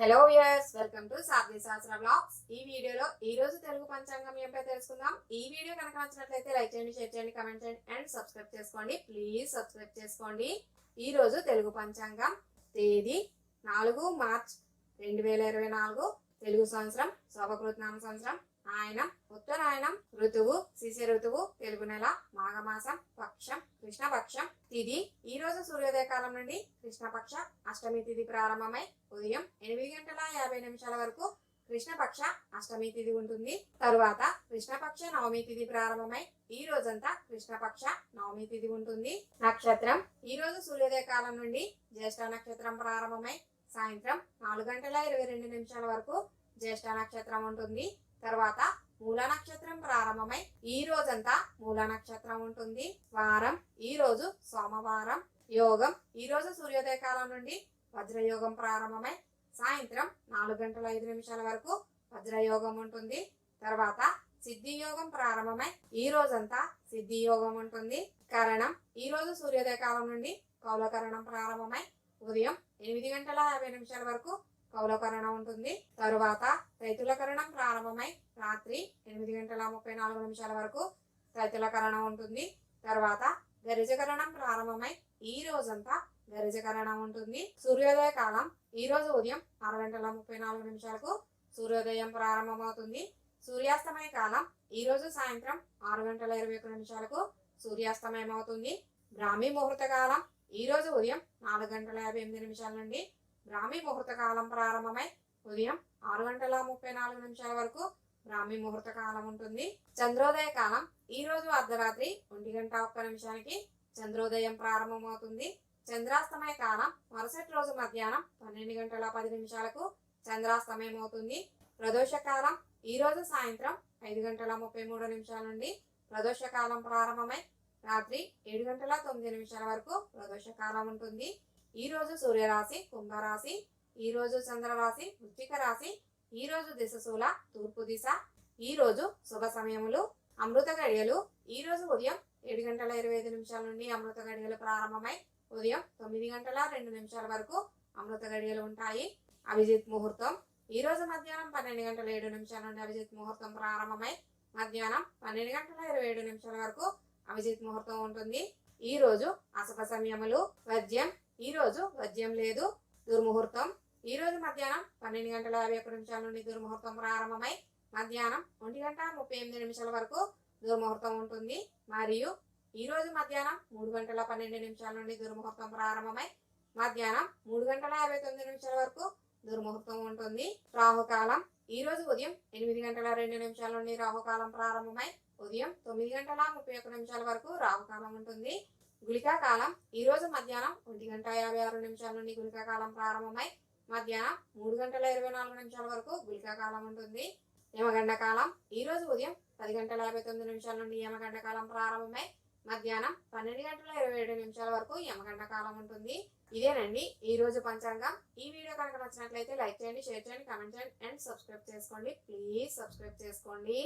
Hello viewers welcome to సాధ్య శాస్త్ర blogs ఈ వీడియోలో ఈ రోజు తెలుగు పంచాంగం ఏంపై తెలుసుకుందాం? ఈ వీడియో కనుక నచ్చినట్లయితే లైక్ చేయండి షేర్ చేయండి కమెంట్ చేయండి అండ్ సబ్స్క్రైబ్ చేసుకోండి. ప్లీజ్ సబ్స్క్రైబ్ చేసుకోండి. ఈ రోజు తెలుగు పంచాంగం తేదీ నాలుగు మార్చ్ రెండు వేల ఇరవై నాలుగు తెలుగు సంవత్సరం శోభకృతనామ సంవత్సరం. ఆయన ఉత్తరాయణం ఋతువు శిశి ఋతువు తెలుగు నెల మాఘమాసం పక్షం కృష్ణపక్షం తిథి ఈ రోజు సూర్యోదయ కాలం నుండి కృష్ణపక్ష అష్టమి తిథి ప్రారంభమై ఉదయం ఎనిమిది గంటల యాభై నిమిషాల వరకు కృష్ణపక్ష అష్టమి తిథి ఉంటుంది. తరువాత కృష్ణపక్ష నవమి తిథి ప్రారంభమై ఈ రోజంతా కృష్ణపక్ష నవమి తిథి ఉంటుంది. నక్షత్రం. ఈ రోజు సూర్యోదయ కాలం నుండి జ్యేష్ఠ నక్షత్రం ప్రారంభమై సాయంత్రం నాలుగు గంటల ఇరవై రెండు నిమిషాల వరకు జ్యేష్ఠ నక్షత్రం ఉంటుంది. తర్వాత మూల నక్షత్రం ప్రారంభమై ఈ రోజంతా మూల నక్షత్రం ఉంటుంది. వారం ఈ రోజు సోమవారం. యోగం ఈ రోజు సూర్యోదయ కాలం నుండి వజ్రయోగం ప్రారంభమై సాయంత్రం నాలుగు గంటల ఐదు నిమిషాల వరకు వజ్రయోగం ఉంటుంది. తర్వాత సిద్ధి యోగం ప్రారంభమై ఈ రోజంతా సిద్ధి యోగం ఉంటుంది. కరణం ఈ రోజు సూర్యోదయ కాలం నుండి కౌలకరణం ప్రారంభమై ఉదయం ఎనిమిది గంటల యాభై నిమిషాల వరకు కౌలకరణం ఉంటుంది. తరువాత రైతులకరణం ప్రారంభమై రాత్రి ఎనిమిది గంటల ముప్పై నాలుగు నిమిషాల వరకు రైతులకరణం ఉంటుంది. తర్వాత గరిజకరణం ప్రారంభమై ఈ రోజంతా గరిజకరణం ఉంటుంది. సూర్యోదయ కాలం ఈ రోజు ఉదయం ఆరు గంటల ముప్పై నాలుగు నిమిషాలకు సూర్యోదయం ప్రారంభమవుతుంది. సూర్యాస్తమయ కాలం ఈ రోజు సాయంత్రం ఆరు గంటల ఇరవై ఒక్క నిమిషాలకు సూర్యాస్తమయం అవుతుంది బ్రాహ్మీ ముహూర్త కాలం ఈ రోజు ఉదయం నాలుగు గంటల యాభై ఎనిమిది నిమిషాల నుండి బ్రాహ్మీ ముహూర్త కాలం ప్రారంభమై ఉదయం ఆరు గంటల ముప్పై నాలుగు నిమిషాల వరకు బ్రాహ్మీ ముహూర్త కాలం ఉంటుంది. చంద్రోదయ కాలం ఈ రోజు అర్ధరాత్రి ఒంటి గంట ఒక్క నిమిషానికి చంద్రోదయం ప్రారంభమవుతుంది. చంద్రాస్తమయ కాలం మరుసటి రోజు మధ్యాహ్నం పన్నెండు గంటల పది నిమిషాలకు చంద్రాస్తమయం అవుతుంది ప్రదోష కాలం ఈ రోజు సాయంత్రం ఐదు గంటల ముప్పై మూడు నిమిషాల నుండి ప్రదోష కాలం ప్రారంభమై రాత్రి ఏడు గంటల తొమ్మిది నిమిషాల వరకు ప్రదోష కాలం ఉంటుంది. ఈరోజు సూర్యరాశి కుంభరాశి ఈరోజు చంద్రరాశి వృత్తిక రాశి ఈ రోజు దిశశూల తూర్పు దిశ ఈ రోజు శుభ సమయములు అమృత గడియలు ఈరోజు ఉదయం ఏడు గంటల ఇరవై ఐదు నిమిషాల నుండి అమృత గడియలు ప్రారంభమై ఉదయం తొమ్మిది గంటల రెండు నిమిషాల వరకు అమృత గడియలు ఉంటాయి. అభిజిత్ ముహూర్తం ఈ రోజు మధ్యాహ్నం పన్నెండు గంటల ఏడు నిమిషాల నుండి అభిజిత్ ముహూర్తం ప్రారంభమై మధ్యాహ్నం పన్నెండు గంటల ఇరవై ఏడు నిమిషాల వరకు అభిజిత్ ముహూర్తం ఉంటుంది. ఈ రోజు అశుభ సమయములు వద్యం ఈరోజు మద్యం వద్యం లేదు దుర్ముహూర్తం. ఈరోజు మధ్యాహ్నం పన్నెండు గంటల యాభై ఒక్క నిమిషాల నుండి దుర్ముహూర్తం ప్రారంభమై మధ్యాహ్నం ఒంటి గంట ముప్పై ఎనిమిది నిమిషాల వరకు దుర్ముహూర్తం ఉంటుంది. మరియు ఈ రోజు మధ్యాహ్నం మూడు గంటల పన్నెండు నిమిషాల నుండి దుర్ముహూర్తం ప్రారంభమై మధ్యాహ్నం మూడు గంటల యాభై తొమ్మిది నిమిషాల వరకు దుర్ముహూర్తం ఉంటుంది. రాహుకాలం. ఈ రోజు ఉదయం ఎనిమిది గంటల రెండు నిమిషాల నుండి రాహుకాలం ప్రారంభమై ఉదయం తొమ్మిది గంటల ముప్పై ఒక్క నిమిషాల వరకు రాహుకాలం ఉంటుంది. గుళికా కాలం ఈ రోజు మధ్యాహ్నం ఒంటి గంట యాభై ఆరు నిమిషాల నుండి గుళికా కాలం ప్రారంభమై మధ్యాహ్నం మూడు గంటల ఇరవై నాలుగు నిమిషాల వరకు గుళికా కాలం ఉంటుంది. యమగండ కాలం ఈ రోజు ఉదయం పది గంటల యాభై తొమ్మిది నిమిషాల నుండి యమగండ కాలం ప్రారంభమై మధ్యాహ్నం పన్నెండు గంటల ఇరవై ఏడు నిమిషాల వరకు యమగండ కాలం ఉంటుంది ఇదేనండి ఈ రోజు పంచాంగం. ఈ వీడియో కనుక నచ్చినట్లయితే లైక్ చేయండి షేర్ చేయండి కామెంట్ చేయండి అండ్ సబ్స్క్రైబ్ చేసుకోండి. ప్లీజ్ సబ్స్క్రైబ్ చేసుకోండి.